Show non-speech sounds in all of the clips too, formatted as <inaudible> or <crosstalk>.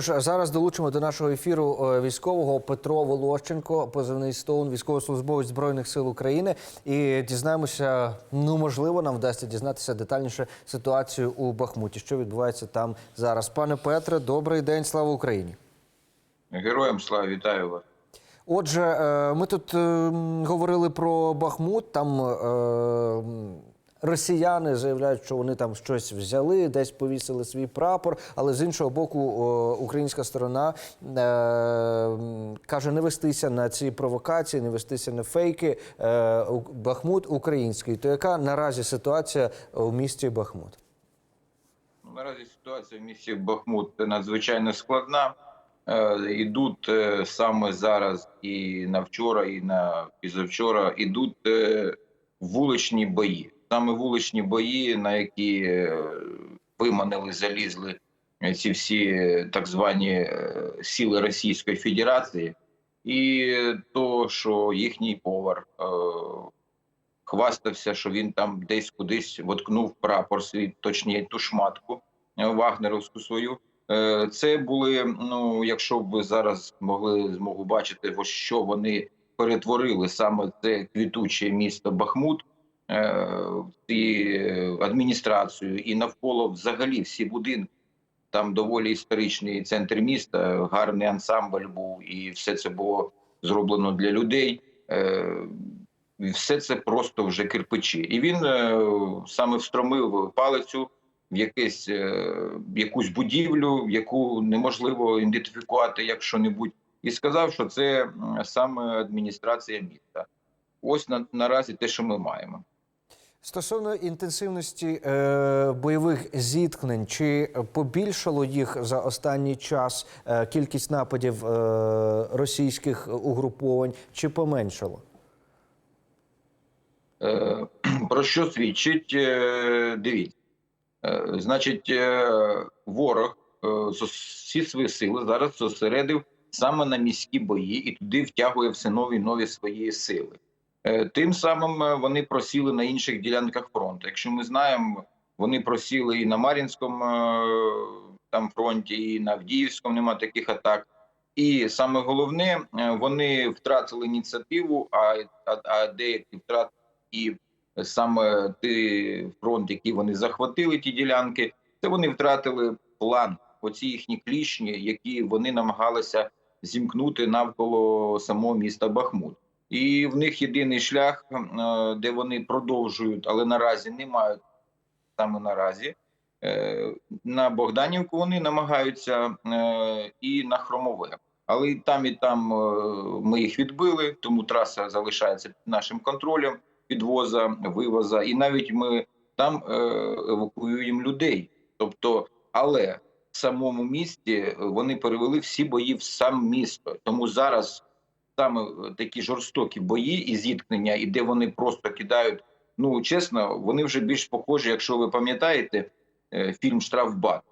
Зараз долучимо до нашого ефіру е, військового Петро Волощенко, позивний Стоун, військовослужбовець збройних сил України. І дізнаємося, ну можливо, нам вдасться дізнатися детальніше ситуацію у Бахмуті. Що відбувається там зараз? Пане Петре, добрий день, слава Україні. Героям слава вітаю вас. Отже, е, ми тут е, говорили про Бахмут. Там е, росіяни заявляють, що вони там щось взяли, десь повісили свій прапор. Але з іншого боку, українська сторона е, каже не вестися на ці провокації, не вестися на фейки. Е, Бахмут український. То яка наразі ситуація у місті Бахмут? Ну, Наразі ситуація в місті Бахмут надзвичайно складна. Е, Ідуть е, саме зараз і на вчора, і на пізавчора ідуть е, вуличні бої. Саме вуличні бої, на які е, виманили, залізли ці всі так звані е, сили Російської Федерації, і то, що їхній повар е, хвастався, що він там десь кудись воткнув прапор свій, точніше ту шматку е, вагнеровську свою. Це були, ну якщо б ви зараз могли змогу бачити, що вони перетворили саме це квітуче місто Бахмут, і е, адміністрацію, і навколо взагалі всі будинки. Там доволі історичний центр міста, гарний ансамбль був, і все це було зроблено для людей. Е, і все це просто вже кирпичі. І він е, саме встромив палицю в якесь, е, якусь будівлю, яку неможливо ідентифікувати як що-небудь, і сказав, що це саме адміністрація міста. Ось на, наразі те, що ми маємо. Стосовно інтенсивності е, бойових зіткнень, чи побільшало їх за останній час е, кількість нападів е, російських угруповань, чи поменшало? Е, <clears throat> Про що свідчить? Е, Дивіться, Е, значить, е, ворог е, всі свої сили зараз зосередив саме на міські бої і туди втягує все нові нові свої сили. Е, Тим самим е, вони просіли на інших ділянках фронту. Якщо ми знаємо, вони просіли і на Мар'їнському е, там фронті, і на Авдіївському нема таких атак. І саме головне, вони втратили ініціативу, а, а, а деякі втратили і саме той фронт, який вони захватили, ті ділянки, це вони втратили план. Оці їхні клішні, які вони намагалися зімкнути навколо самого міста Бахмут. І в них єдиний шлях, е, де вони продовжують, але наразі не мають саме наразі. Е, На Богданівку вони намагаються е, і на Хромове. Але і там, і там ми їх відбили, тому траса залишається під нашим контролем підвоза, вивоза, і навіть ми там евакуюємо людей. Тобто, але в самому місті вони перевели всі бої в сам місто. Тому зараз саме такі жорстокі бої і зіткнення, і де вони просто кидають. Ну чесно, вони вже більш похожі, якщо ви пам'ятаєте е, фільм Штрафбат.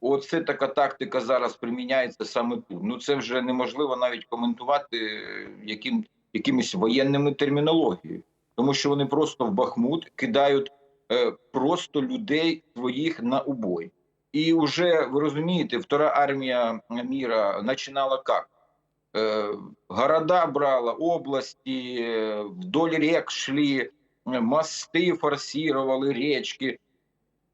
Оце така тактика зараз приміняється саме тут. Ну це вже неможливо навіть коментувати е, яким, якимись воєнними термінологією, тому що вони просто в Бахмут кидають е, просто людей своїх на убой. І вже ви розумієте, втора армія міра починала як? Е, города брала, області, е, вдоль рек шли, е, мости форсували, річки.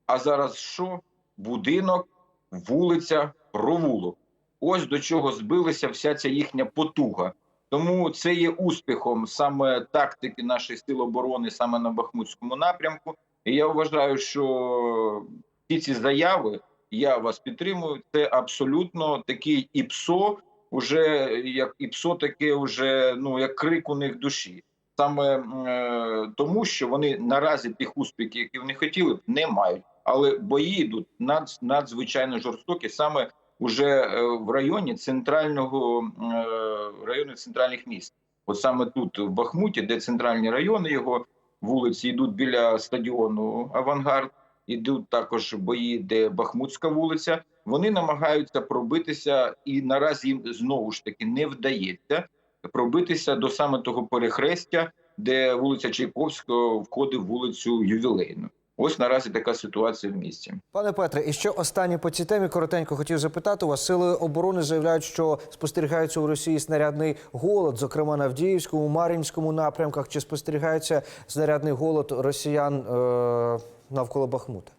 А зараз що? Будинок, вулиця, провулок. Ось до чого збилася вся ця їхня потуга. Тому це є успіхом саме тактики наших сил оборони саме на Бахмутському напрямку. І я вважаю, що всі ці заяви я вас підтримую. Це абсолютно такий ІПСО, уже як ІПСО, таке вже ну як крик у них душі. Саме е, тому, що вони наразі тих успіхів, які вони хотіли, не мають. Але бої йдуть над, надзвичайно жорстокі, саме уже е, в районі центрального е, району центральних міст. От саме тут, в Бахмуті, де центральні райони його вулиці йдуть біля стадіону Авангард, ідуть також бої, де Бахмутська вулиця. Вони намагаються пробитися, і наразі їм знову ж таки не вдається пробитися до саме того перехрестя, де вулиця Чайковського входить в вулицю Ювілейну. Ось наразі така ситуація в місті. Пане Петре, і ще останнє по цій темі коротенько хотів запитати у вас. Сили оборони заявляють, що спостерігається у Росії снарядний голод, зокрема на Авдіївському, Мар'їнському напрямках. Чи спостерігається снарядний голод росіян е, навколо Бахмута?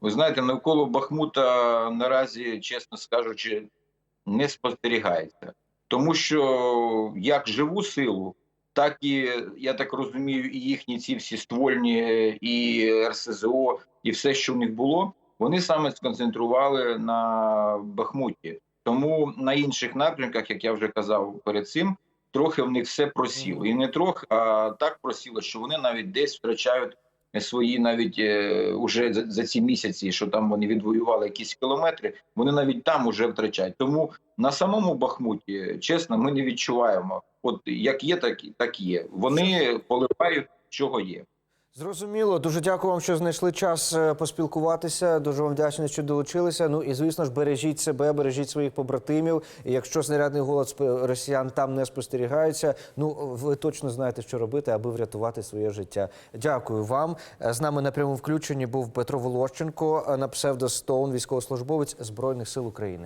Ви знаєте, навколо Бахмута наразі, чесно скажучи, не спостерігається. Тому що як живу силу, так і, я так розумію, і їхні ці всі ствольні, і РСЗО, і все, що в них було, вони саме сконцентрували на Бахмуті. Тому на інших напрямках, як я вже казав перед цим, трохи в них все просіло. І не трохи, а так просіло, що вони навіть десь втрачають свої навіть е, уже за, за ці місяці, що там вони відвоювали якісь кілометри, вони навіть там уже втрачають. Тому на самому Бахмуті, чесно, ми не відчуваємо. От як є, так, так є. Вони поливають, чого є. Зрозуміло. Дуже дякую вам, що знайшли час е, поспілкуватися. Дуже вам вдячний, що долучилися. Ну і звісно ж, бережіть себе, бережіть своїх побратимів. І якщо снарядний голод росіян там не спостерігається, ну ви точно знаєте, що робити, аби врятувати своє життя. Дякую вам. Е, З нами на прямому включенні був Петро Волощенко е, на псевдо Стоун, військовослужбовець збройних сил України.